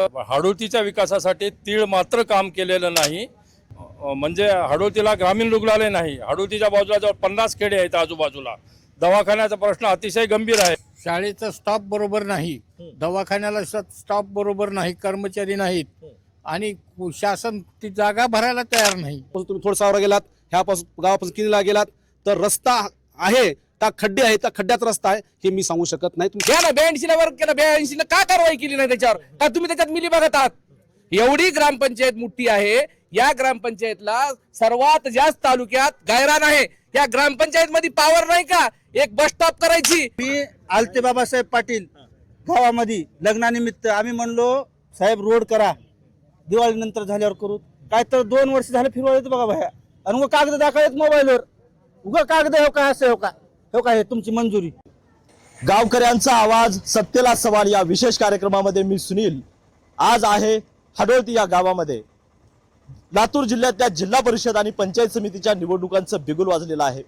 हाडोतीच्या विकासासाठी तीळ मात्र काम केलेलं नाही. म्हणजे हाडोतीला ग्रामीण रुग्णालय नाही. हाडोतीच्या बाजूला जवळ पन्नास खेडे आहेत आजूबाजूला. दवाखान्याचा प्रश्न अतिशय गंभीर आहे. शाळेचा स्टाफ बरोबर नाही. दवाखान्याला स्टाफ बरोबर नाही कर्मचारी नाहीत. आणि शासन ती जागा भरायला तयार नाही. तुम्ही थोडं सावरा गेलात. ह्यापासून गावापासून किनीला गेलात. तर रस्ता आहे. त्या खड्डे आहेत त्या खड्ड्यात रस्ता आहे हे मी सांगू शकत नाही. तुम्ही घ्या ना ब्याऐंशीला वर्ग केला ब्याऐंशीला का कारवाई केली नाही त्याच्यावर? का तुम्ही त्याच्यात मिली बघत आहात? एवढी ग्रामपंचायत मोठी आहे या ग्रामपंचायतला सर्वात जास्त तालुक्यात गायरान आहे. या ग्रामपंचायत मध्ये पॉवर नाही का? एक बस स्टॉप करायची. मी आलते बाबासाहेब पाटील गावामध्ये लग्नानिमित्त. आम्ही म्हणलो साहेब रोड करा. दिवाळी नंतर झाल्यावर करू. काय तर दोन वर्ष झाले फिरवायचं बघा भाया आणि उगा कागद दाखवायचं मोबाईलवर. उगं कागद हो का असं हो का? हो काय तुमची मंजुरी? गावकऱ्यांचा आवाज सत्तेला सवाल या विशेष कार्यक्रमामध्ये मी सुनील. आज आहे हडोळती या गावामध्ये. लातूर जिल्ह्यातल्या जिल्हा परिषद आणि पंचायत समितीच्या निवडणुकांचं बिगुल वाजलेलं आहे.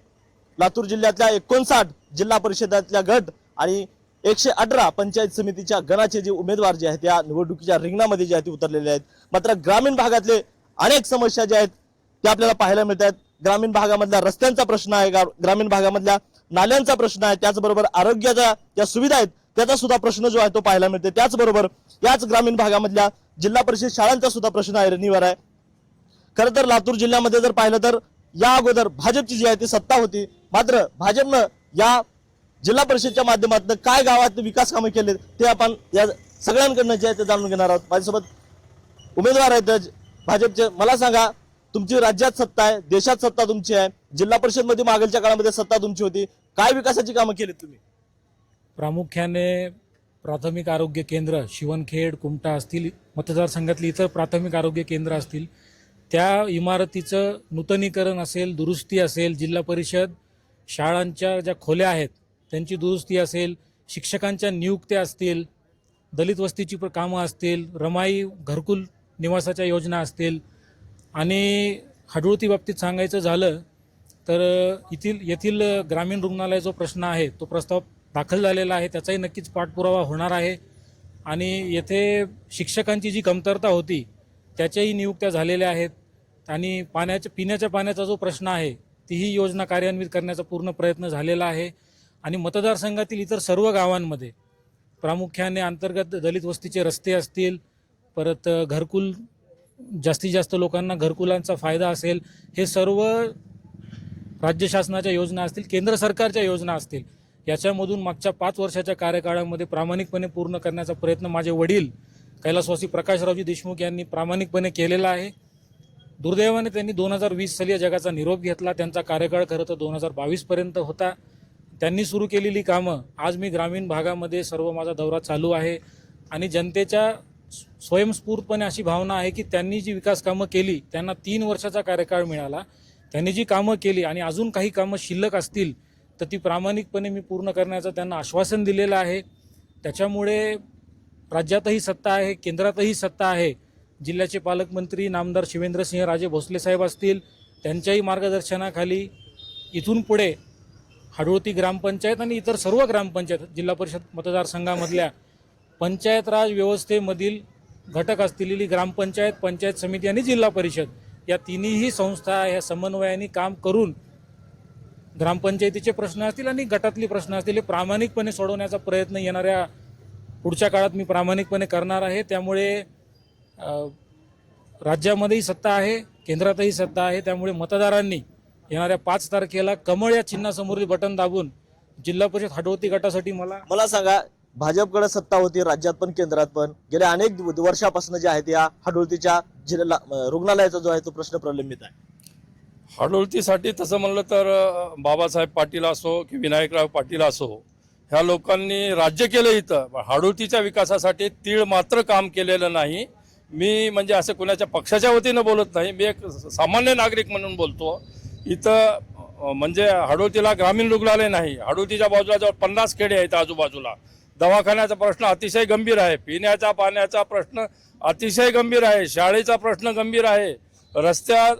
लातूर जिल्ह्यातल्या एकोणसाठ जिल्हा परिषदातल्या गट आणि एकशे अठरा पंचायत समितीच्या गणाचे जे उमेदवार जे आहेत त्या निवडणुकीच्या रिंगणामध्ये जे आहेत ते उतरलेले आहेत. मात्र ग्रामीण भागातले अनेक समस्या ज्या आहेत त्या आपल्याला पाहायला मिळत आहेत ग्रामीण भागामधल्या रस्त्यांचा प्रश्न आहे. ग्रामीण भागामधल्या नाल्यांचा प्रश्न आहे त्याचबरोबर आरोग्याच्या ज्या सुविधा आहेत त्याचा सुद्धा प्रश्न जो आहे तो पाहायला मिळते त्याचबरोबर याच ग्रामीण भागामधल्या जिल्हा परिषद शाळांचा सुद्धा प्रश्न आहे रेनीवर आहे. खरं तर लातूर जिल्ह्यामध्ये जर पाहिलं तर या अगोदर भाजपची जी आहे ती सत्ता होती. मात्र भाजपनं या जिल्हा परिषदच्या माध्यमातून काय गावात विकास कामं केले ते आपण या सगळ्यांकडनं जे आहे ते जाणून घेणार आहोत. माझ्यासोबत उमेदवार आहेत भाजपचे. मला सांगा तुमची राज्यात सत्ता आहे देशात सत्ता तुमची आहे. जिल्हा परिषदमध्ये मागीलच्या काळामध्ये सत्ता तुमची होती. काय विकासाची कामं केलीत तुम्ही? प्रामुख्याने प्राथमिक आरोग्य केंद्र शिवणखेड कुमटा असतील मतदारसंघातली इतर प्राथमिक आरोग्य केंद्र असतील त्या इमारतीचं नूतनीकरण असेल दुरुस्ती असेल जिल्हा परिषद शाळांच्या ज्या खोल्या आहेत त्यांची दुरुस्ती असेल शिक्षकांच्या नियुक्त्या असतील दलित वस्तीची प्र- कामं असतील रमाई घरकुल निवासाच्या योजना असतील आणि हडुळती बाबतीत सांगायचं झालं तर येथील येथील ग्रामीण रुग्णालय जो प्रश्न आहे तो प्रस्ताव दाखल झालेला आहे. त्याचाही नक्कीच पाठपुरावा होणार आहे. आणि येथे शिक्षकांची जी कमतरता होती त्याच्याही नियुक्त्या झालेल्या आहेत. आणि पाण्याच्या पिण्याच्या पाण्याचा जो प्रश्न आहे तीही योजना कार्यान्वित करण्याचा पूर्ण प्रयत्न झालेला आहे. आणि मतदारसंघातील इतर सर्व गावांमध्ये प्रामुख्याने अंतर्गत दलित वस्तीचे रस्ते असतील परत घरकुल जास्तीत जास्त लोकांना घरकुलांचा फायदा असेल हे सर्व राज्य शासनाच्या योजना असतील केंद्र सरकारच्या योजना असतील याच्यामधून मागच्या पाच वर्षाच्या कार्यकाळामध्ये प्रामाणिकपणे पूर्ण करण्याचा प्रयत्न माझे वडील कैलासवासी प्रकाशरावजी देशमुख यांनी प्रामाणिकपणे केलेला आहे. दुर्दैवाने त्यांनी दोन हजार वीस साली या जगाचा निरोप घेतला. त्यांचा कार्यकाळ खरं तर दोन हजार बावीसपर्यंत होता. त्यांनी सुरू केलेली कामं आज मी ग्रामीण भागामध्ये सर्व माझा दौरा चालू आहे. आणि जनतेच्या स्वयंस्फूर्तपणे अशी भावना आहे की त्यांनी जी विकास कामं केली त्यांना तीन वर्षाचा कार्यकाळ मिळाला. त्यांनी जी कामं केली आणि अजून काही कामं शिल्लक असतील तर ती प्रामाणिकपणे मी पूर्ण करण्याचं त्यांना आश्वासन दिलेलं आहे. त्याच्यामुळे राज्यातही सत्ता आहे केंद्रातही सत्ता आहे. जिल्ह्याचे पालकमंत्री नामदार शिवेंद्रसिंह राजे भोसले साहेब असतील त्यांच्याही मार्गदर्शनाखाली इथून पुढे हाडोळती ग्रामपंचायत आणि इतर सर्व ग्रामपंचायत जिल्हा परिषद मतदारसंघामधल्या पंचायत राज व्यवस्थेमधील घटक असलेली ग्रामपंचायत पंचायत समिती आणि जिल्हा परिषद या तिन्ही संस्था ह्या समन्वयाने काम करून ग्रामपंचायतीचे प्रश्न असतील आणि गटातले प्रश्न असतील हे प्रामाणिकपणे सोडवण्याचा प्रयत्न येणाऱ्या पुढच्या काळात मी प्रामाणिकपणे करणार आहे. त्यामुळे राज्यामध्येही सत्ता आहे केंद्रातही सत्ता आहे. त्यामुळे मतदारांनी येणाऱ्या पाच तारखेला कमळ या चिन्हासमोरील बटन दाबून जिल्हा परिषद हटवती गटासाठी मला मला सांगा भाजपकडे सत्ता होती राज्यात पण केंद्रात पण. गेल्या अनेक वर्षापासून जे आहेत या हडुळतीच्या जिल्हा रुग्णालयाचा जो आहे तो प्रश्न प्रलंबित आहे. हाडोळतीसाठी तसं म्हणलं तर बाबासाहेब पाटील असो की विनायकराव पाटील असो ह्या लोकांनी राज्य केलं इथं. हडुळतीच्या हाडोळतीच्या विकासासाठी तीळ मात्र काम केलेलं नाही. मी म्हणजे असं कुणाच्या पक्षाच्या वतीनं बोलत नाही. मी एक सामान्य नागरिक म्हणून बोलतो. इथं म्हणजे हाडोळतीला ग्रामीण रुग्णालय नाही. हाडोळतीच्या बाजूला जवळ पन्नास खेडे आहेत आजूबाजूला. दवाखान्याचा प्रश्न अतिशय गंभीर आहे. पिण्याचा पाण्याचा प्रश्न अतिशय गंभीर आहे. शाळेचा प्रश्न गंभीर आहे. रस्त्यात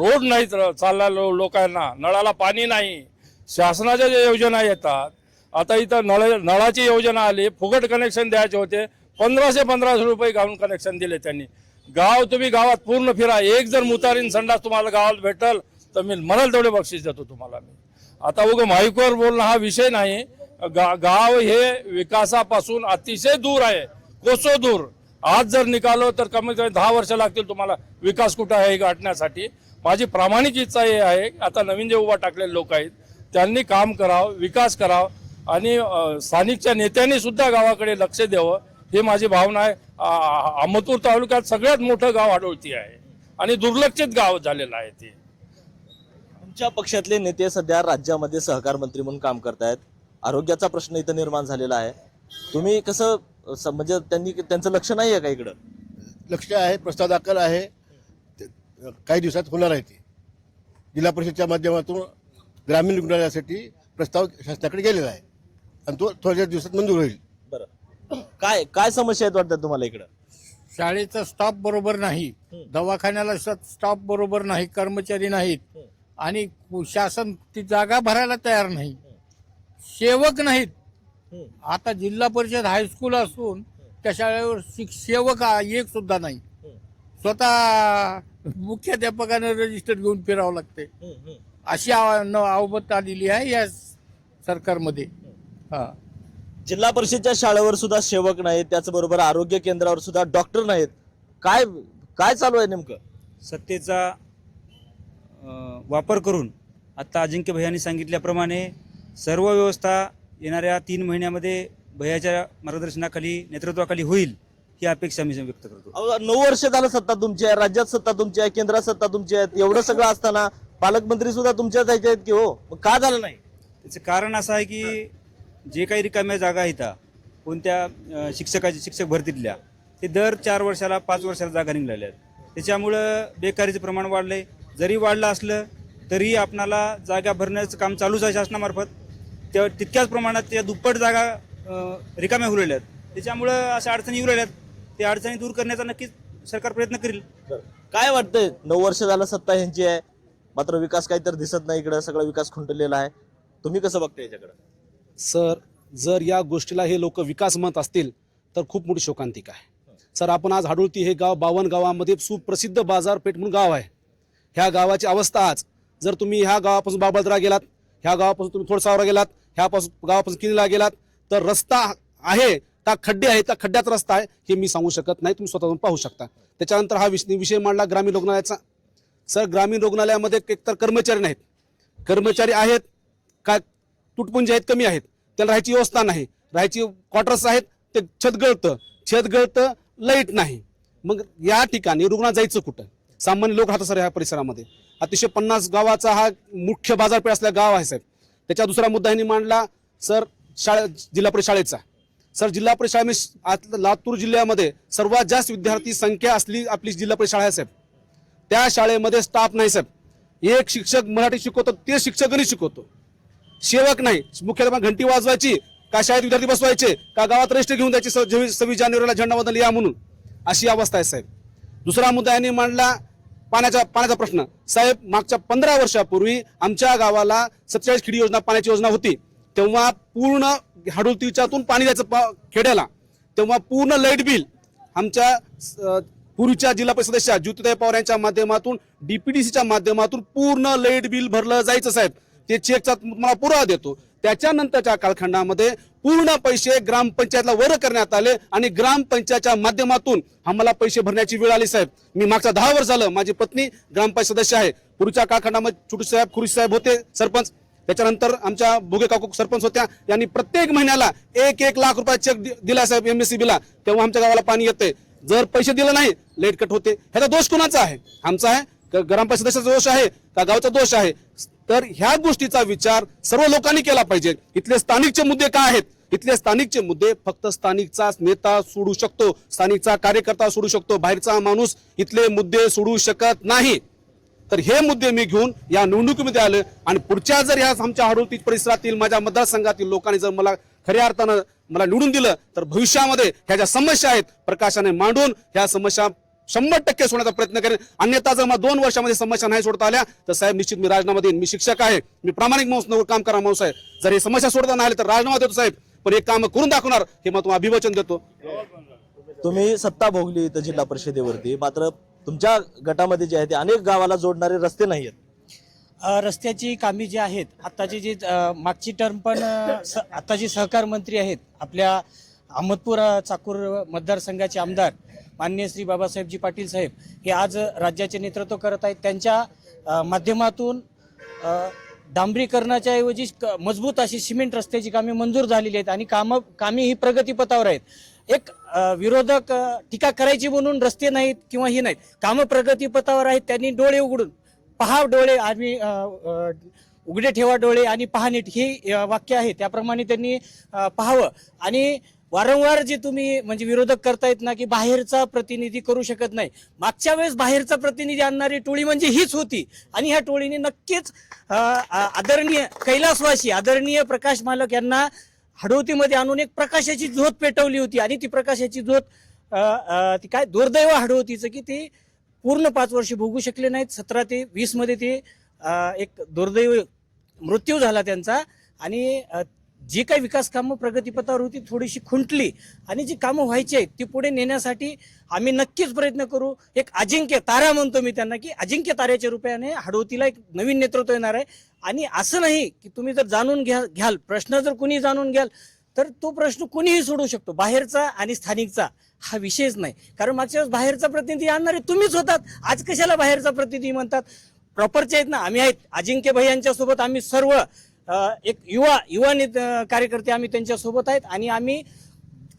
रोड नाहीत चालला लो- लोकांना. नळाला पाणी नाही. शासनाच्या ज्या योजना येतात आता इथं नळ नळाची योजना आली. फुकट कनेक्शन द्यायचे होते. पंधराशे पंधराशे रुपये घालून कनेक्शन दिले त्यांनी. गाव तुम्ही गावात पूर्ण फिरा. एक जर मुतारीन संडास तुम्हाला गावात भेटल तर मी म्हणाल तेवढे बक्षीस देतो तुम्हाला मी. आता उगं माईकवर बोलणं हा विषय नाही. गा गाव हे विकासापासून अतिशय दूर आहे. कोसो दूर. आज जर निकालो तर कमीत कमी दहा वर्ष लागतील तुम्हाला. विकास कुठं आहे हे गाठण्यासाठी. माझी प्रामाणिक इच्छा हे आहे. आता नवीन जे उभा टाकलेले लोक आहेत त्यांनी काम करावं विकास करावं आणि स्थानिकच्या नेत्यांनी सुद्धा गावाकडे लक्ष द्यावं. ही माझी भावना आहे. अहमदपूर तालुक्यात सगळ्यात मोठं गाव आढळती आहे. आणि दुर्लक्षित गाव झालेलं आहे ते. तुमच्या पक्षातले नेते सध्या राज्यामध्ये सहकार मंत्री म्हणून काम करतायत. आरोग्याचा प्रश्न इथं निर्माण झालेला आहे. तुम्ही कसं स- म्हणजे त्यांनी त्यांचं लक्ष नाही आहे का इकडं? लक्ष आहे प्रस्ताव दाखल आहे. ते- काही दिवसात होणार आहे ते. जिल्हा परिषदच्या माध्यमातून ग्रामीण रुग्णालयासाठी प्रस्ताव शासनाकडे गेलेला आहे. आणि तो थोड्या दिवसात मंजूर होईल. बरं. काय काय समस्या आहेत वाटतात तुम्हाला इकडं? शाळेचा स्टाफ बरोबर नाही. दवाखान्याला स्टाफ बरोबर नाही कर्मचारी नाहीत. आणि शासन ती जागा भरायला तयार नाही. सेवक नाहीत. आता जिल्हा परिषद हायस्कूल असून त्या शाळेवर शिक सेवक एक सुद्धा नाही. स्वतः मुख्याध्यापकानं रजिस्टर घेऊन फिरावं लागते अशी आव- न- अवबत आलेली आहे या सरकारमध्ये. हा. जिल्हा परिषदच्या शाळेवर सुद्धा सेवक नाहीत त्याचबरोबर आरोग्य केंद्रावर सुद्धा डॉक्टर नाहीत. काय काय चालू आहे नेमकं? सत्तेचा वापर करून आत्ता अजिंक्य भैयांनी सांगितल्याप्रमाणे सर्व व्यवस्था येणाऱ्या तीन महिन्यामध्ये भैयाच्या मार्गदर्शनाखाली नेतृत्वाखाली होईल ही अपेक्षा मी व्यक्त करतो. नऊ वर्ष झालं सत्ता तुमची आहे राज्यात सत्ता तुमची आहे केंद्रात सत्ता तुमची आहे एवढं सगळं असताना पालकमंत्री सुद्धा तुमच्याच ह्याच्या आहेत की हो? मग का झालं नाही? त्याचं कारण असं आहे की जे काही रिकाम्या जागा आहेत कोणत्या अ, शिक्षकाची शिक्षक भरतीतल्या ते दर चार वर्षाला पाच वर्षाला जागा निघालेल्या आहेत त्याच्यामुळं बेकारीचं प्रमाण वाढलंय. जरी वाढलं असलं तरी आपणाला जागा भरण्याचं काम चालूच आहे शासनामार्फत. त्या तितक्याच प्रमाणात त्या दुप्पट जागा रिकाम्या होलेल्या आहेत त्याच्यामुळं अशा अडचणी येऊ राहिल्यात. त्या अडचणी दूर करण्याचा नक्कीच सरकार प्रयत्न करेल. काय वाटतंय? नऊ वर्ष झालं सत्ता ह्यांची आहे. मात्र विकास काही तर दिसत नाही इकडं. सगळा विकास खुंटलेला आहे. तुम्ही कसं बघताय याच्याकडे? सर जर या गोष्टीला हे लोक विकास म्हणत असतील तर खूप मोठी शोकांतिका आहे. सर आपण आज हाडोळती हे गाव बावन गावामध्ये सुप्रसिद्ध बाजारपेठ म्हणून गाव आहे. ह्या गावाची अवस्था आज. जर तुम्ही ह्या गावापासून बाबळदरा गेलात ह्या गावापासून तुम्ही थोडसावरा गेलात ह्यापासून गावापासून किनीला गेलात तर रस्ता आहे त्या खड्डे आहेत त्या खड्ड्यात रस्ता आहे हे मी सांगू शकत नाही तुम्ही स्वतःहून पाहू शकता. त्याच्यानंतर हा विषय विषय मांडला ग्रामीण रुग्णालयाचा. सर ग्रामीण रुग्णालयामध्ये एकतर कर्मचारी नाहीत. कर्मचारी आहेत काय तुटपुंजे आहेत कमी आहेत. त्याला राहायची व्यवस्था नाही. राहायची क्वार्टर्स आहेत ते छत गळतं. छत गळतं लाइट नाही. मग या ठिकाणी रुग्णा जायचं कुठं? सामान्य लोक राहतात सर ह्या परिसरामध्ये. अतिशय पन्नास गावाचा हा मुख्य बाजारपेठ असलेला गाव आहे साहेब. त्याच्या दुसरा मुद्दा यांनी मांडला सर शाळे जिल्हा परिषद शाळेचा. सर जिल्हा परिषद शाळेमध्ये आत- लातूर जिल्ह्यामध्ये सर्वात जास्त विद्यार्थी संख्या असली आपली जिल्हा परिषद शाळा आहे साहेब. त्या शाळेमध्ये स्टाफ नाही साहेब. एक शिक्षक मराठी शिकवतो ते शिक्षकही शिकवतो. सेवक नाही. मुख्याध्यापक घंटी वाजवायची का शाळेत विद्यार्थी बसवायचे का गावात रजिस्टर घेऊन द्यायचे स- सव्वीस जानेवारीला झेंडा बदल या म्हणून. अशी अवस्था आहे साहेब. दुसरा मुद्दा यांनी मांडला पाण्याचा पाण्याचा प्रश्न. साहेब मागच्या पंधरा वर्षापूर्वी आमच्या गावाला सत्तेचाळीस खिडी योजना पाण्याची योजना होती. तेव्हा पूर्ण हाडुलतीच्यातून पाणी द्यायचं खेड्याला. तेव्हा पूर्ण लाइट बिल आमच्या पूर्वीच्या जिल्हा परिषद सदस्या ज्योतिताई पवार यांच्या माध्यमातून डीपीडीसीच्या माध्यमातून पूर्ण लाइट बिल भरलं जायचं साहेब. ते चेकचा तुम्हाला पुरावा देतो. त्याच्यानंतरच्या कालखंडामध्ये पूर्ण पैसे ग्रामपंचायतला वर करण्यात आले आणि ग्रामपंचायतच्या माध्यमातून आम्हाला पैसे भरण्याची वेळ आली साहेब. मी मागचा दहा वर्ष झालं माझी पत्नी ग्रामपंचायत सदस्य आहे. पूर्वीच्या कालखंडामध्ये छोटू साहेब खुरी साहेब होते सरपंच. त्याच्यानंतर आमच्या भुगे काकू सरपंच होत्या. यांनी प्रत्येक महिन्याला एक एक लाख रुपये चेक दिला साहेब एमएससीबीला तेव्हा आमच्या गावाला पाणी येते जर पैसे दिले नाही लेट कट होते. ह्याचा दोष कोणाचा आहे? आमचा आहे. ग्रामपंचायत सदस्याचा दोष आहे का? गावचा दोष आहे. तर ह्या गोष्टीचा विचार सर्व लोकांनी केला पाहिजे. इथले स्थानिकचे मुद्दे काय आहेत? इथले स्थानिकचे मुद्दे फक्त स्थानिकचा नेता सोडू शकतो स्थानिकचा कार्यकर्ता सोडू शकतो बाहेरचा माणूस इथले मुद्दे सोडू शकत नाही. तर हे मुद्दे मी घेऊन या निवडणुकीमध्ये आले आणि पुढच्या जर ह्या आमच्या हडोती परिसरातील माझ्या मतदारसंघातील लोकांनी जर मला खऱ्या अर्थानं मला निवडून दिलं तर भविष्यामध्ये ह्या ज्या समस्या आहेत प्रकाशाने मांडून ह्या समस्या शंभर टक्के सोडण्याचा प्रयत्न करेन. अन्यथा जर मला दोन वर्षामध्ये समस्या नाही सोडता आल्या तर साहेब निश्चित मी राजीनामा देईन. मी शिक्षक आहे. मी प्रामाणिक माणूस नवर काम करा माणूस आहे. जर हे समस्या सोडता नाही आले तर राजीनामा देतो साहेब. पण एक काम करून दाखवणार हे मग तुम्हाला अभिवचन देतो. तुम्ही सत्ता भोगली इथं जिल्हा परिषदेवरती. मात्र तुमच्या गटामध्ये जे आहे ते अनेक गावाला जोडणारे रस्ते नाही आहेत. रस्त्याची कामे जी आहेत आत्ताची जी मागची टर्म पण आत्ताचे सहकार मंत्री आहेत. आपल्या अहमदपूर चाकूर मतदारसंघाचे आमदार माननीय श्री बाबासाहेबजी पाटील साहेब हे आज राज्याचे नेतृत्व करत आहेत. त्यांच्या माध्यमातून डांबरीकरणाच्या ऐवजी क- मजबूत अशी सिमेंट रस्त्याची कामे मंजूर झालेली आहेत आणि कामं कामे ही प्रगतीपथावर आहेत. एक विरोधक टीका करायची म्हणून रस्ते नाहीत किंवा ही नाहीत कामं प्रगतीपथावर आहेत त्यांनी डोळे उघडून पहा डोळे आम्ही उघडे ठेवा डोळे आणि पहा नीट ही वाक्य आहे. त्याप्रमाणे त्यांनी पाहावं आणि वारंवार जे तुम्ही म्हणजे विरोधक करतायत ना की बाहेरचा प्रतिनिधी करू शकत नाही. मागच्या वेळेस बाहेरचा प्रतिनिधी आणणारी टोळी म्हणजे हीच होती. आणि ह्या टोळीने नक्कीच आदरणीय कैलासवासी आदरणीय प्रकाश मालक यांना हडवतीमध्ये आणून एक प्रकाशाची झोत पेटवली होती. आणि ती प्रकाशाची झोत ती काय दुर्दैव हडवतीचं की ती पूर्ण पाच वर्ष भोगू शकले नाहीत. सतरा ते वीसमध्ये ते एक दुर्दैव मृत्यू झाला त्यांचा. आणि जी काही विकास कामं प्रगतीपथावर होती थोडीशी खुंटली. आणि जी कामं व्हायची आहेत ती पुढे नेण्यासाठी आम्ही नक्कीच प्रयत्न करू. एक अजिंक्य तारा म्हणतो मी त्यांना की अजिंक्य ताऱ्याच्या रुपयाने हडवतीला एक नवीन नेतृत्व येणार आहे. आणि असं नाही की तुम्ही जर जाणून घ्या घ्याल प्रश्न जर कुणी जाणून घ्याल तर तो प्रश्न कुणीही सोडू शकतो बाहेरचा आणि स्थानिकचा. हा विषयच नाही. कारण मागच्या वेळेस बाहेरचा प्रतिनिधी आणणारे तुम्हीच होतात. आज कशाला बाहेरचा प्रतिनिधी म्हणतात? प्रॉपरचे आहेत ना आम्ही आहेत. अजिंक्य भैयांच्या सोबत आम्ही सर्व एक युवा युवा कार्यकर्ते आम्ही त्यांच्यासोबत आहेत आणि आम्ही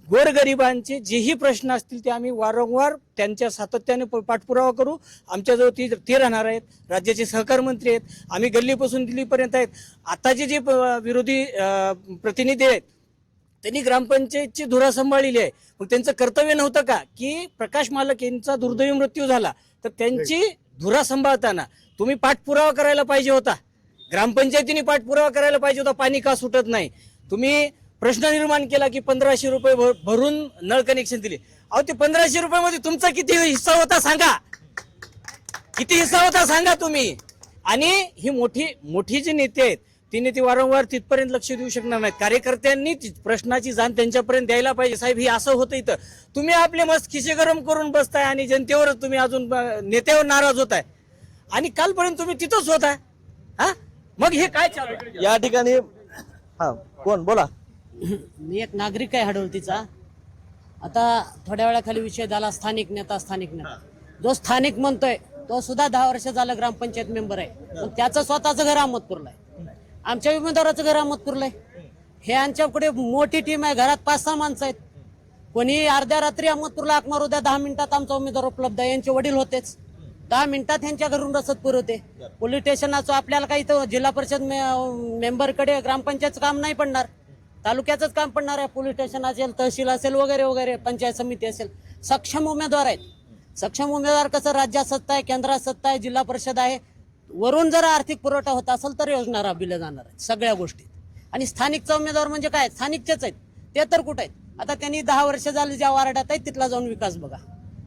गोरगरिबांचे जेही प्रश्न असतील ते आम्ही वारंवार त्यांच्या सातत्याने पाठपुरावा करू. आमच्याजवळ ती ते राहणार आहेत राज्याचे सहकार मंत्री आहेत आम्ही गल्लीपासून दिल्लीपर्यंत आहेत. आताचे जे विरोधी प्रतिनिधी आहेत त्यांनी ग्रामपंचायतची धुरा सांभाळलेली आहे. मग त्यांचं कर्तव्य नव्हतं का? की प्रकाश मालक यांचा दुर्दैवी मृत्यू झाला. तर त्यांची धुरा सांभाळताना तुम्ही पाठपुरावा करायला पाहिजे होता. ग्रामपंचायतीने पाठपुरावा करायला पाहिजे होता पाणी का सुटत नाही. तुम्ही प्रश्न निर्माण केला की पंधराशे रुपये भरून नळ कनेक्शन दिले. अहो ते पंधराशे रुपयामध्ये तुमचा किती हिस्सा होता सांगा. किती हिस्सा होता सांगा तुम्ही. आणि ही मोठी मोठी जी नेते आहेत ती नेते वारंवार तिथपर्यंत लक्ष देऊ शकणार नाहीत. कार्यकर्त्यांनी ती प्रश्नाची जाण त्यांच्यापर्यंत द्यायला पाहिजे. साहेब ही असं होतं इथं. तुम्ही आपले मस्त खिसे गरम करून बसताय आणि जनतेवरच तुम्ही अजून नेत्यावर नाराज होताय. आणि कालपर्यंत तुम्ही तिथंच होताय. हा? मग हे काय चालू आहे? या ठिकाणी हा कोण बोला. मी एक नागरिक आहे हडवतीचा आता थोड्या वेळाखाली विषय झाला स्थानिक नेता स्थानिक नेता. जो स्थानिक म्हणतोय तो सुद्धा दहा वर्ष झालं ग्रामपंचायत मेंबर आहे. पण त्याचं स्वतःचं घर अहमदपूरला आहे. आमच्या उमेदवाराचं घर अहमदपूरला आहे. हे आमच्याकडे मोठी टीम आहे. घरात पाच सहा माणसं आहेत. कोणी अर्ध्या रात्री अहमदपूरला हाक मारू द्या दहा मिनिटात आमचा उमेदवार उपलब्ध आहे. यांचे वडील होतेच. दहा मिनिटात यांच्या घरून रसद पुरवते. पोलीस स्टेशनाचं आपल्याला काही इथं जिल्हा परिषद मे- मेंबरकडे ग्रामपंचायतचं काम नाही पडणार. तालुक्याचंच काम पडणार आहे. पोलीस स्टेशन असेल तहसील असेल वगैरे वगैरे पंचायत समिती असेल. सक्षम उमेदवार आहेत. सक्षम उमेदवार कसं राज्यात सत्ता आहे केंद्रात सत्ता आहे जिल्हा परिषद आहे. वरून जर आर्थिक पुरवठा होत असेल तर योजना राबविल्या जाणार आहेत सगळ्या गोष्टी आणि स्थानिकचा उमेदवार म्हणजे काय? स्थानिकचेच आहेत. ते तर कुठे आहेत? आता त्यांनी दहा वर्ष झाली ज्या वार्डात आहेत तिथला जाऊन विकास बघा.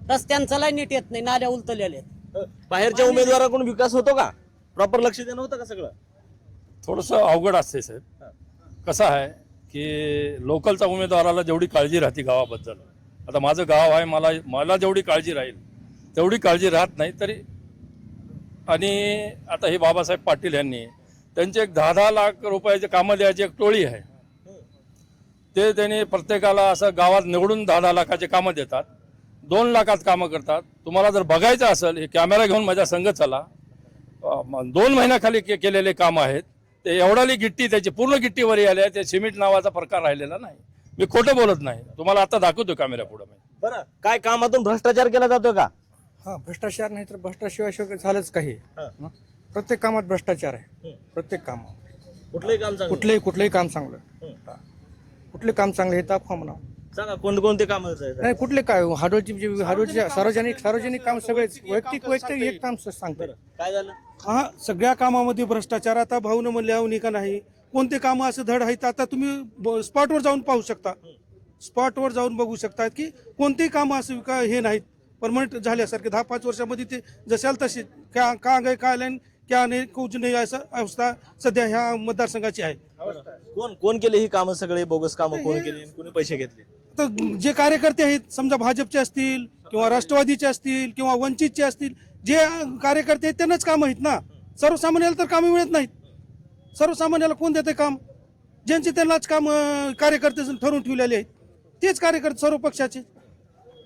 रस्त्यांचा लय नीट येत नाही नाल्या उलतलेल्या आहेत. बाहेरच्या उमेदवाराकडून विकास होतो का? प्रॉपर लक्ष देणं होतं का सगळं? थोडंसं अवघड असते साहेब. कसं आहे की लोकलचा उमेदवाराला जेवढी काळजी राहते गावाबद्दल. आता माझं गाव आहे मला मला जेवढी काळजी राहील तेवढी काळजी राहत नाही तरी आणि आता हे बाबासाहेब पाटील यांनी त्यांचे एक दहा दहा लाख रुपयाचे कामं द्यायची एक टोळी आहे. ते त्यांनी प्रत्येकाला असं गावात निवडून दहा दहा लाखाचे कामं देतात. दोन लाखात कामं करतात. तुम्हाला जर बघायचं असेल हे कॅमेरा घेऊन माझ्या संघ चला. दोन महिन्याखाली के केलेले काम आहेत. ते एवढाली गिट्टी त्याची पूर्ण गिट्टीवर आली आहे. ते सिमेंट नावाचा प्रकार राहिलेला नाही. मी खोटं बोलत नाही. तुम्हाला आता दाखवतो कॅमेरा पुढे मी. बरं काय कामातून भ्रष्टाचार केला जातो का? हा भ्रष्टाचार नाही तर भ्रष्टाशिवाय झालंच काही. प्रत्येक कामात भ्रष्टाचार आहे. प्रत्येक कामात. कुठलंही काम चांगलं. कुठलंही कुठलंही काम चांगलं. कुठले काम चांगले हे दाखवा म्हणा सांगा कोणकोणते काम नाही कुठले काय? जे हाडोची सार्वजनिक सार्वजनिक काम सगळे वैयक्तिक वैयक्तिक एक काम सांगतो काय झालं? हा सगळ्या कामामध्ये भ्रष्टाचार आता भाऊन म्हणले का नाही. कोणते कामं असं धड आहेत आता तुम्ही स्पॉटवर जाऊन पाहू शकता. स्पॉटवर जाऊन बघू शकता की कोणतेही कामं असं का हे नाहीत. परमनंट झाल्यासारखे दहा पाच वर्षामध्ये ते जशाल तसे का का गए का आले क्या नाही कुछ नाही असं अवस्था सध्या ह्या मतदारसंघाची आहे. कोण कोण केले ही कामं सगळे? बोगस कामं कोण केली? कोणी पैसे घेतले? तर जे कार्यकर्ते आहेत समजा भाजपचे असतील किंवा राष्ट्रवादीचे असतील किंवा वंचितचे असतील जे कार्यकर्ते आहेत त्यांनाच कामं आहेत ना. सर्वसामान्याला तर कामं मिळत नाहीत. सर्वसामान्याला कोण देते काम? ज्यांचे त्यांनाच काम कार्यकर्ते ठरवून ठेवलेले आहेत तेच कार्यकर्ते सर्व पक्षाचे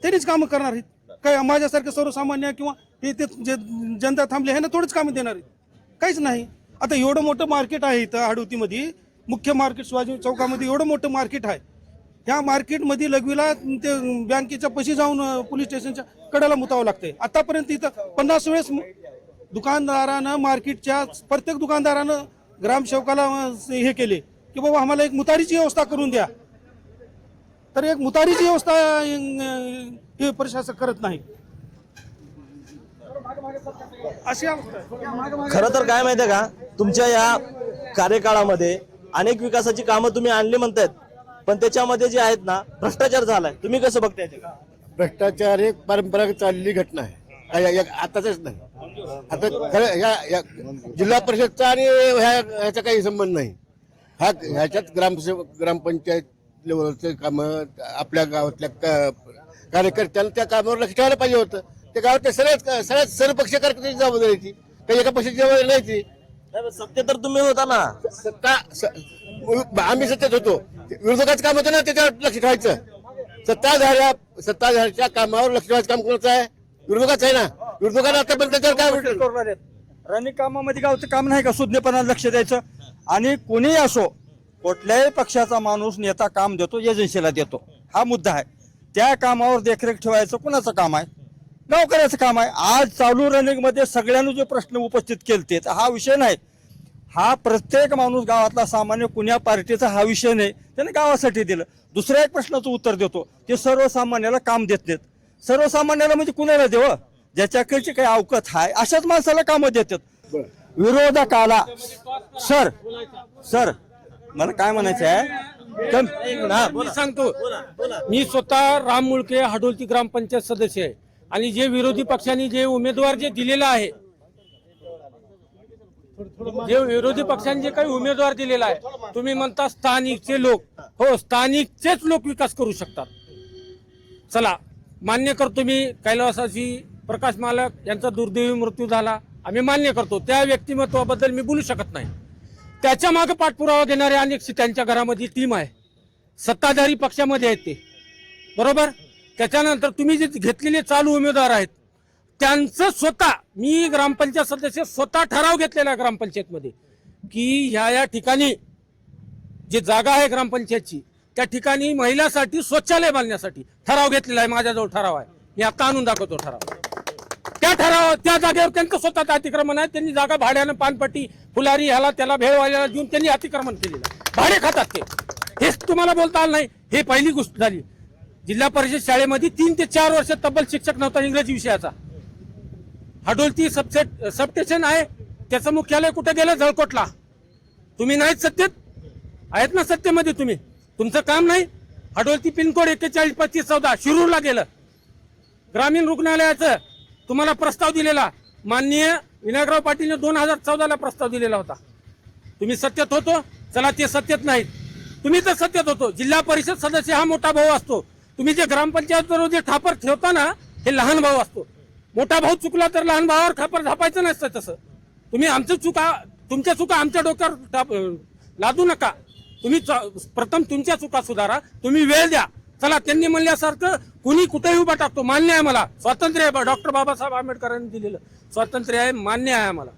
त्यांनीच कामं करणार आहेत. काय माझ्यासारखे सर्वसामान्य किंवा हे ते जे जनता थांबले आहे ना थोडंच कामं देणार आहेत. काहीच नाही. आता एवढं मोठं मार्केट आहे इथं आडवतीमध्ये मुख्य मार्केट शिवाजी चौकामध्ये एवढं मोठं मार्केट आहे. ह्या मार्केटमध्ये लघवीला ते बँकेच्या पशी जाऊन पोलीस स्टेशनच्या कडेला मुतावं लागतंय. आतापर्यंत इथं पन्नास वेळेस दुकानदारानं मार्केटच्या प्रत्येक दुकानदारानं ग्रामसेवकाला हे केले की बाबा आम्हाला एक मुतारीची व्यवस्था करून द्या. तर एक मुतारीची व्यवस्था हे प्रशासक करत नाही. अशी खर खरं तर काय माहितीये का? तुमच्या या कार्यकाळामध्ये अनेक विकासाची कामं तुम्ही आणली म्हणतायत. पण त्याच्यामध्ये जे आहेत ना भ्रष्टाचार झालाय. तुम्ही कसं बघताय ते? भ्रष्टाचार एक परंपरागत चाललेली घटना आहे. या- या- आताच नाही. आता खरं या या जिल्हा परिषदचा आणि ह्या ह्याचा काही संबंध नाही. हा ह्याच्यात ग्रामसेवक ग्रामपंचायत लेवलचे कामं आपल्या गावातल्या का- कार्यकर्त्यांना त्या कामावर लक्ष ठेवायला पाहिजे होतं. त्या गावातल्या सगळ्याच सगळ्यात सर्व पक्ष कार्यकर्त्याची जबाबदारी ती. काही एका पक्षाची जबाबदारी नाही ती. नाही, पण सत्य तर तुम्ही होता ना. सत्ता स- आम्ही सत्तेत होतो. विरोधकाचं काम होतं ना त्याच्यावर लक्ष ठेवायचं. सत्ताधाऱ्या सत्ताधाऱ्याच्या कामावर लक्ष ठेवायचं काम कोणाचं आहे? विरोधकाचं आहे ना. विरोधकांना आतापर्यंत त्याच्यावर काय रनिंग कामामध्ये गावचं काम नाही का? सुज्ञपणाला लक्ष द्यायचं. आणि कोणीही असो कुठल्याही पक्षाचा माणूस नेता काम देतो एजन्सीला देतो. हा मुद्दा आहे. त्या कामावर देखरेख ठेवायचं कुणाचं काम आहे? गावकऱ्याचं काम आहे. आज चालू रनिंगमध्ये सगळ्यांनी जे प्रश्न उपस्थित तर हा विषय नाही. हा प्रत्येक माणूस गावातला सामान्य कुण्या पार्टीचा हा विषय नाही. त्याने गावासाठी दिलं. दुसऱ्या एक प्रश्नाचं उत्तर देतो. ते सर्वसामान्याला काम देत नाहीत. सर्वसामान्याला म्हणजे कुणाला देव? ज्याच्याकडची काही अवकत आहे अशाच माणसाला कामं देतात विरोधकाला सर सर मला काय म्हणायचं आहे मी सांगतो. मी स्वतः राम मुळके हाडोलची ग्रामपंचायत सदस्य आहे. आणि जे विरोधी पक्षांनी जे उमेदवार जे दिलेला आहे जे विरोधी पक्षांनी जे काही उमेदवार दिलेला आहे तुम्ही म्हणता स्थानिकचे लोक. हो स्थानिकचेच लोक विकास करू शकतात. चला मान्य करतो मी कैलासाची प्रकाश मालक यांचा दुर्दैवी मृत्यू झाला. आम्ही मान्य करतो. त्या व्यक्तिमत्वाबद्दल मी बोलू शकत नाही. त्याच्यामागे पाठपुरावा देणारे अनेक त्यांच्या घरामध्ये टीम आहे. सत्ताधारी पक्षामध्ये आहेत ते. बरोबर? त्याच्यानंतर तुम्ही जे घेतलेले चालू उमेदवार आहेत त्यांचं स्वतः मी ग्रामपंचायत सदस्य स्वतः ठराव घेतलेला आहे ग्रामपंचायतमध्ये की ह्या या ठिकाणी जी जागा आहे ग्रामपंचायतची त्या ठिकाणी महिलासाठी शौचालय बांधण्यासाठी ठराव घेतलेला आहे माझ्याजवळ ठराव आहे. मी आता आणून दाखवतो ठराव. त्या ठराव त्या जागेवर त्यांचं स्वतःचं अतिक्रमण आहे. त्यांनी जागा भाड्यानं पानपट्टी फुलारी ह्याला त्याला भेळवाल्याला देऊन त्यांनी अतिक्रमण केलेलं भाडे खातात ते. हेच तुम्हाला बोलता आलं नाही. हे पहिली गोष्ट झाली. जिल्हा परिषद शाळेमध्ये तीन ते चार वर्ष तब्बल शिक्षक नव्हता इंग्रजी विषयाचा. हडोलती सबसेट सबस्टेशन आहे. त्याचं मुख्यालय कुठे गेलं? जळकोटला. तुम्ही नाहीत सत्तेत? आहेत ना सत्तेमध्ये तुम्ही. तुमचं काम नाही? हडोलती पिनकोड एक्केचाळीस पस्तीस चौदा शिरूरला गेलं. ग्रामीण रुग्णालयाचं तुम्हाला प्रस्ताव दिलेला. माननीय विनायकराव पाटीलने दोन हजार चौदाला प्रस्ताव दिलेला होता. तुम्ही सत्तेत होतो? चला ते सत्तेत नाहीत. तुम्ही तर सत्तेत होतो. जिल्हा परिषद सदस्य हा मोठा भाऊ असतो. तुम्ही जे ग्रामपंचायत जे ठापर ठेवता ना हे लहान भाऊ असतो. मोठा भाऊ चुकला तर लहान भावावर खापर झापायचं नसतं तसं. तुम्ही आमचं चुका तुमच्या चुका आमच्या डोक्यावर टाप- लादू नका. तुम्ही च- प्रथम तुमच्या चुका सुधारा तुम्ही वेळ द्या. चला त्यांनी म्हणल्यासारखं कुणी कुठेही उभा टाकतो. मान्य आहे मला. स्वातंत्र्य आहे डॉक्टर बाबासाहेब आंबेडकरांनी दिलेलं. स्वातंत्र्य आहे मान्य आहे आम्हाला.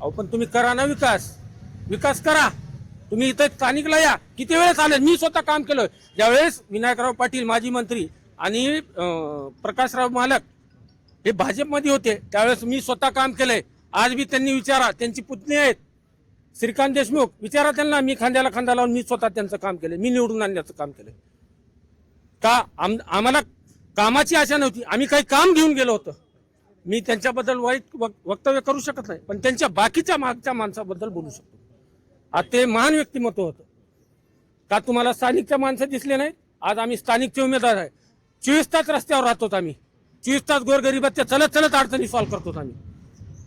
अहो पण तुम्ही करा ना विकास. विकास करा. तुम्ही इथं स्थानिकला या. किती वेळेस आले? मी स्वतः काम केलं. ज्यावेळेस विनायकराव पाटील माजी मंत्री आणि प्रकाशराव मालक हे भाजपमध्ये होते. त्यावेळेस मी स्वतः काम केलंय. आज बी त्यांनी विचारा त्यांची पुतणी आहेत. श्रीकांत देशमुख विचारा त्यांना मी खांद्याला खांदा लावून मी स्वतः त्यांचं काम केलं मी निवडून आणण्याचं काम केलं का आम आम्हाला कामाची आशा नव्हती. आम्ही काही काम घेऊन गेलो होतो. मी त्यांच्याबद्दल वाईट वक्तव्य करू शकत नाही. पण त्यांच्या बाकीच्या मागच्या माणसाबद्दल बोलू शकतो. आज ते महान व्यक्तिमत्व होतं. का तुम्हाला स्थानिकच्या माणसं दिसले नाही आज आम्ही स्थानिकचे उमेदवार आहे. चोवीस तास रस्त्यावर राहतो आम्ही. चोवीस तास गोरगरिबाच्या चलत चलत अडचणी सॉल्व्ह करतो आम्ही.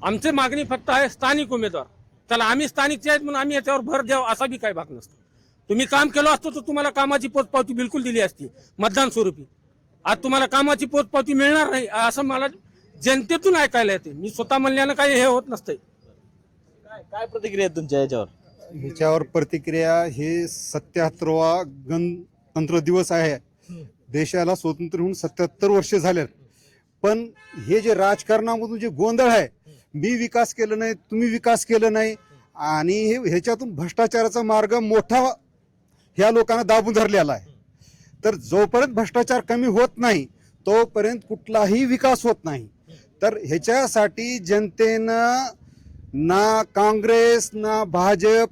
आमची मागणी फक्त आहे स्थानिक उमेदवार. चला आम्ही स्थानिकचे आहेत म्हणून आम्ही याच्यावर भर द्यावं असा बी काही भाग नसतो. तुम्ही काम केलं असतं तर तुम्हाला कामाची पोचपावती बिलकुल दिली असती मतदान स्वरूपी. आज तुम्हाला कामाची पोचपावती मिळणार नाही असं मला जनतेतून ऐकायला येते. मी स्वतः म्हणल्यानं काही हे होत नसतंय. काय काय प्रतिक्रिया आहे तुमच्या याच्यावर? ह्याच्यावर प्रतिक्रिया हे सत्याहत्तरवा गणतंत्र दिवस आहे. देशाला स्वतंत्र होऊन सत्याहत्तर वर्ष झाले पण हे जे राजकारणामधून जे गोंधळ आहे मी विकास केलं नाही तुम्ही विकास केलं नाही आणि हे ह्याच्यातून भ्रष्टाचाराचा मार्ग मोठा ह्या लोकांना दाबून धरलेला आहे. तर जोपर्यंत भ्रष्टाचार कमी होत नाही तोपर्यंत कुठलाही विकास होत नाही. तर ह्याच्यासाठी जनतेनं ना काँग्रेस ना भाजप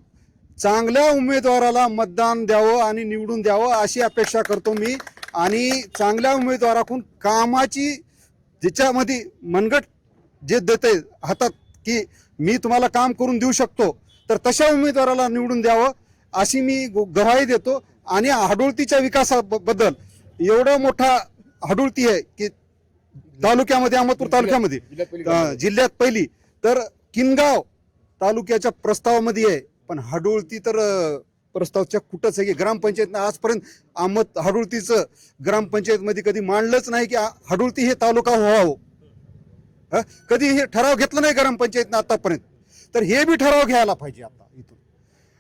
चांगल्या उमेदवाराला मतदान द्यावं आणि निवडून द्यावं अशी अपेक्षा करतो मी. आणि चांगल्या उमेदवाराकडून कामाची ज्याच्यामध्ये मनगट जे देते हातात की मी तुम्हाला काम करून देऊ शकतो तर तशा उमेदवाराला निवडून द्यावं अशी मी गो- ग्वाही देतो. आणि हाडोळतीच्या विकासाबद्दल एवढा मोठा हाडोळती आहे की तालुक्यामध्ये अहमदपूर तालुक्यामध्ये जिल्ह्यात पहिली तर किनगाव तालुक्याच्या प्रस्तावामध्ये आहे पण हाडोळती तर प्रस्तावच्या कुठंच आहे की ग्रामपंचायतनं आजपर्यंत आमत हडुळतीचं ग्रामपंचायतमध्ये कधी मांडलंच नाही की हडुळती हे तालुका व्हावं. कधी हे ठराव घेतला नाही ग्रामपंचायतनं आतापर्यंत. तर हे बी ठराव घ्यायला पाहिजे आता इथून.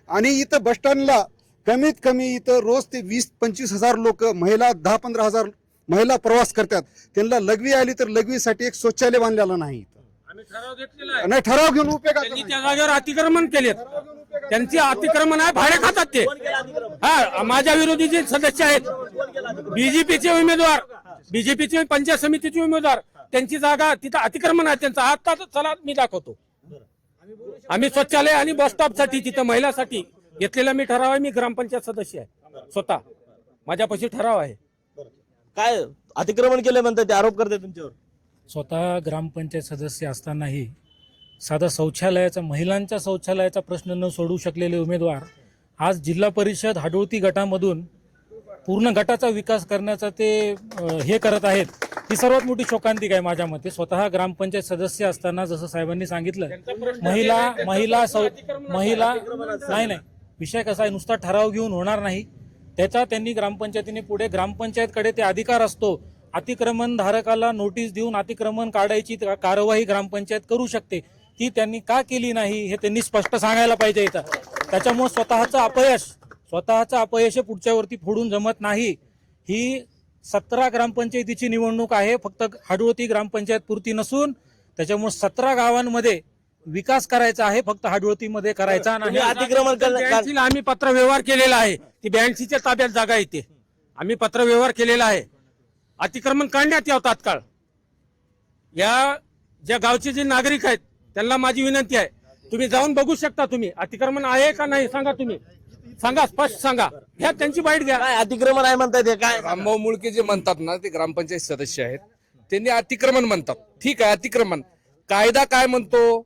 आणि इथं बस स्टँडला कमीत कमी इथं रोज ते वीस पंचवीस हजार लोक महिला दहा पंधरा हजार महिला प्रवास करतात. त्यांना लघवी आली तर लघवीसाठी एक शौचालय बांधलेलं नाही इथं. नाही ठराव घेऊन त्यांनी नाही. त्या जागेवर अतिक्रमण केलेत. त्यांचे अतिक्रमण आहे भाडे खातात ते. हा माझ्या विरोधी जे सदस्य आहेत बीजेपीचे उमेदवार बीजेपीचे पंचायत समितीचे उमेदवार त्यांची जागा तिथं अतिक्रमण आहे त्यांचं आता चला मी दाखवतो. आम्ही शौचालय आणि बस स्टॉपसाठी तिथं महिलासाठी घेतलेला मी ठराव आहे मी ग्रामपंचायत सदस्य आहे स्वतः. माझ्यापाशी ठराव आहे. काय अतिक्रमण केले म्हणतात ते आरोप करते तुमच्यावर? स्वतः ग्रामपंचायत सदस्य असतानाही साधा शौचालयाचा महिलांच्या शौचालयाचा प्रश्न न सोडू शकलेले उमेदवार आज जिल्हा परिषद हाडोळती गटामधून पूर्ण गटाचा विकास करण्याचा ते हे करत आहेत. ही सर्वात मोठी शोकांतिक आहे माझ्या मते? स्वतः ग्रामपंचायत सदस्य असताना जसं साहेबांनी सांगितलं महिला महिला शौ महिला नाही नाही. विषय कसा आहे? नुसता ठराव घेऊन होणार नाही. त्याचा त्यांनी ग्रामपंचायतीने पुढे ग्रामपंचायतकडे ते अधिकार असतो. अतिक्रमण धारकाला नोटीस देऊन अतिक्रमण काढायची का- कार्यवाही ग्रामपंचायत करू शकते. ती त्यांनी का केली नाही हे त्यांनी स्पष्ट सांगायला पाहिजे इथं. त्याच्यामुळे स्वतःचं अपयश स्वतःचं अपयश हे पुढच्या वरती फोडून जमत नाही. ही सतरा ग्रामपंचायतीची निवडणूक आहे फक्त हाडवती ग्रामपंचायत पुरती नसून त्याच्यामुळे सतरा गावांमध्ये विकास करायचा आहे फक्त हाडवतीमध्ये करायचा नाही. अतिक्रमण आम्ही पत्र व्यवहार केलेला आहे. ती ब्याऐंशीच्या ताब्यात जागा येते आम्ही पत्र व्यवहार केलेला आहे. अतिक्रमण काढण्यात यावं तात्काळ. या ज्या गावचे जे नागरिक आहेत त्यांना माझी विनंती आहे तुम्ही जाऊन बघू शकता तुम्ही अतिक्रमण आहे का नाही सांगा तुम्ही. सांगा स्पष्ट सांगा. घ्या त्यांची बाईट घ्या. काय अतिक्रमण आहे म्हणतात हे काय? रामभाऊ मुळके जे म्हणतात ना ते ग्रामपंचायत सदस्य आहेत. त्यांनी अतिक्रमण म्हणतात. ठीक आहे अतिक्रमण. कायदा काय म्हणतो?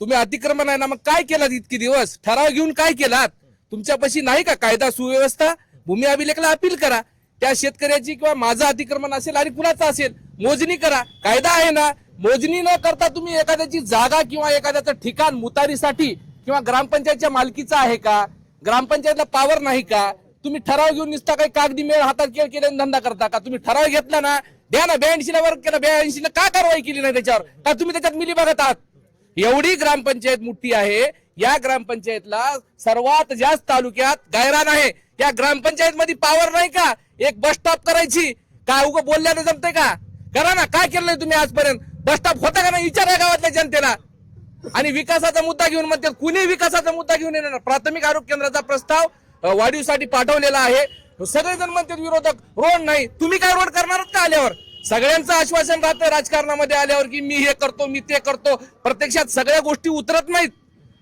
तुम्ही अतिक्रमण आहे ना मग काय केलात इतके दिवस? ठराव घेऊन काय केलात? तुमच्यापाशी नाही का कायदा सुव्यवस्था? भूमी अभिलेखला अपील करा. त्या शेतकऱ्याची किंवा माझं अतिक्रमण असेल आणि कुणाचं असेल मोजणी करा. कायदा आहे ना मोजणी न करता तुम्ही एखाद्याची जागा किंवा एखाद्याचं ठिकाण मुतारीसाठी किंवा ग्रामपंचायतच्या मालकीचं आहे का? ग्रामपंचायतला पावर नाही का? तुम्ही ठराव घेऊन निसता काही कागदी मेळ हातात केळ केले धंदा करता का? तुम्ही ठराव घेतला ना द्या ना ब्याऐंशीला वर्ग केला ब्याऐंशीला का कारवाई केली नाही त्याच्यावर? का तुम्ही त्याच्यात मिली बघत आहात? एवढी ग्रामपंचायत मोठी आहे या ग्रामपंचायतला सर्वात जास्त तालुक्यात गायरान आहे. या ग्रामपंचायत मध्ये पावर नाही का? एक बस स्टॉप करायची. काय उग बोलल्यानं जमते का? करा ना काय केलंय तुम्ही आजपर्यंत? बस स्टॉप होता का नाही? विचारा गावातल्या जनतेला. आणि विकासाचा मुद्दा घेऊन म्हणते कुणी विकासाचा मुद्दा घेऊन येणार प्राथमिक आरोग्य केंद्राचा प्रस्ताव वाढीवसाठी पाठवलेला आहे. सगळेजण म्हणतात विरोधक रोड नाही. तुम्ही काय रोड करणारच का आल्यावर? सगळ्यांचं आश्वासन राहतं राजकारणामध्ये आल्यावर की मी हे करतो मी ते करतो. प्रत्यक्षात सगळ्या गोष्टी उतरत नाहीत.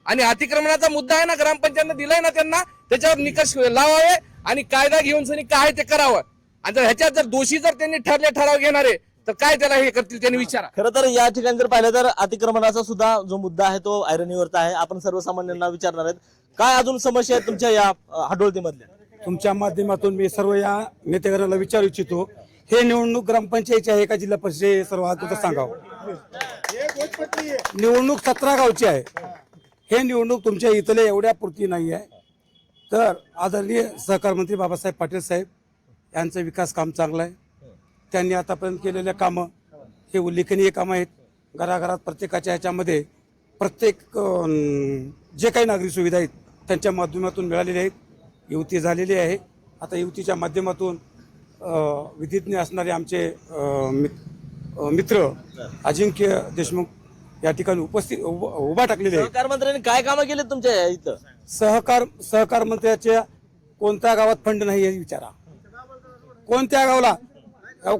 आणि अतिक्रमणाचा मुद्दा आहे ना ग्रामपंचायतनं दिलाय ना त्यांना त्याच्यावर निकष लावावे आणि कायदा घेऊन सनी काय ते करावं. आणि जर ह्याच्यात जर दोषी जर त्यांनी ठरले ठराव घेणारे तर काय त्याला हे करतील त्यांनी विचारा. खरं तर या ठिकाणी जर पाहिलं तर अतिक्रमणाचा सुद्धा जो मुद्दा आहे तो ऐरणीवरचा आहे. आपण सर्वसामान्यांना विचारणार आहेत काय अजून समस्या आहेत तुमच्या या हाडोळती मधल्या तुमच्या माध्यमातून मी सर्व या नेतेकऱ्याला विचारू इच्छितो. हे निवडणूक ग्रामपंचायतची आहे का जिल्हा परिषद सर्व आता सांगावं. निवडणूक सतरा गावची आहे. हे निवडणूक तुमच्या इथल्या एवढ्या पुरती नाही आहे तर आदरणीय सहकार मंत्री बाबासाहेब पाटील साहेब यांचं विकास काम चांगलं आहे. त्यांनी आतापर्यंत केलेल्या कामं हे उल्लेखनीय कामं आहेत. घराघरात प्रत्येकाच्या ह्याच्यामध्ये प्रत्येक जे काही नागरिक सुविधा आहेत त्यांच्या माध्यमातून मिळालेल्या आहेत. युती झालेली आहे. आता युतीच्या माध्यमातून विधिज्ञ असणारे आमचे मित्र अजिंक्य देशमुख या ठिकाणी उपस्थित उभा उभा टाकलेले आहेत. सहकार मंत्र्यांनी काय कामं केले तुमच्या या इथं? सहकार सहकार मंत्र्याच्या कोणत्या गावात फंड नाही हे विचारा. कोणत्या गावाला?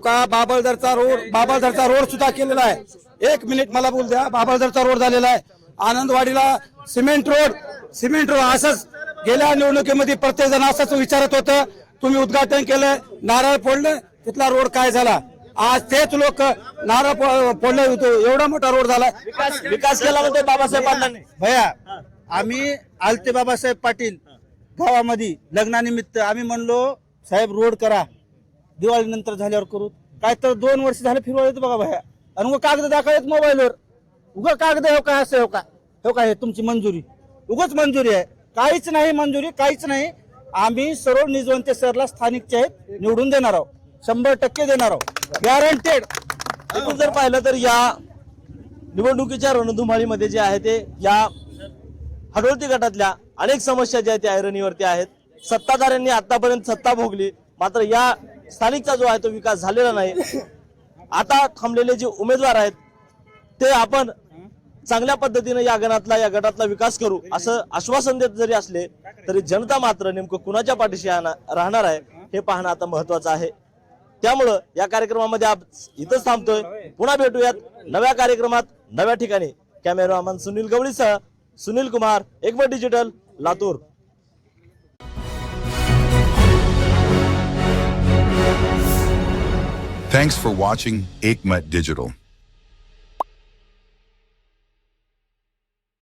का बाबळदरचा रोड बाबळदरचा रोड सुद्धा केलेला आहे. एक मिनिट मला बोल द्या. बाबळदरचा रोड झालेला आहे. आनंदवाडीला सिमेंट रोड सिमेंट रोड असंच गेल्या निवडणुकीमध्ये प्रत्येक जण असंच विचारत होतं. तुम्ही उद्घाटन केलं नारळ फोडलं तिथला रोड काय झाला? आज तेच लोक नारळ फोडलं होतं. एवढा मोठा रोड झाला. विकास विकास केला म्हणते बाबासाहेब पाटलांनी. भया आम्ही आलते बाबासाहेब पाटील गावामध्ये लग्नानिमित्त. आम्ही म्हणलो साहेब रोड करा. दिवाळीनंतर झाल्यावर करू. काय तर दोन वर्ष झाले फिरवा येतो बघा भया आणि उगा कागद दाखवत मोबाईलवर. उगा कागद हो का असं हो का? हो का हे तुमची मंजुरी. उगाच मंजुरी आहे. काहीच नाही मंजुरी काहीच नाही. आम्ही सर्व निजवंते सरला स्थानिकचे आहेत निवडून देणार आहोत. शंभर टक्के देणार आहोत. गॅरंटेड जर पाहिलं तर या निवडणुकीच्या रणधुमाळीमध्ये जे आहे ते या हडोळती गटातल्या अनेक समस्या ज्या आहेत त्या ऐरणीवरती आहेत. सत्ताधाऱ्यांनी आतापर्यंत सत्ता भोगली. मात्र या स्थानिकचा जो आहे तो विकास झालेला नाही. आता थांबलेले जे उमेदवार आहेत ते आपण चांगल्या पद्धतीने या गणातला या गटातला विकास करू असं आश्वासन देत जरी असले तरी जनता मात्र नेमकं कुणाच्या पाठीशी राहणार राहणार आहे हे पाहणं आता महत्वाचं आहे. त्यामुळं या कार्यक्रमामध्ये आप इथंच थांबतोय. पुन्हा भेटूयात नव्या कार्यक्रमात नव्या ठिकाणी. Cameraman Sunil गवळीसह Sunil Kumar Ekbar digital Latur Thanks for watching Aikmat Digital.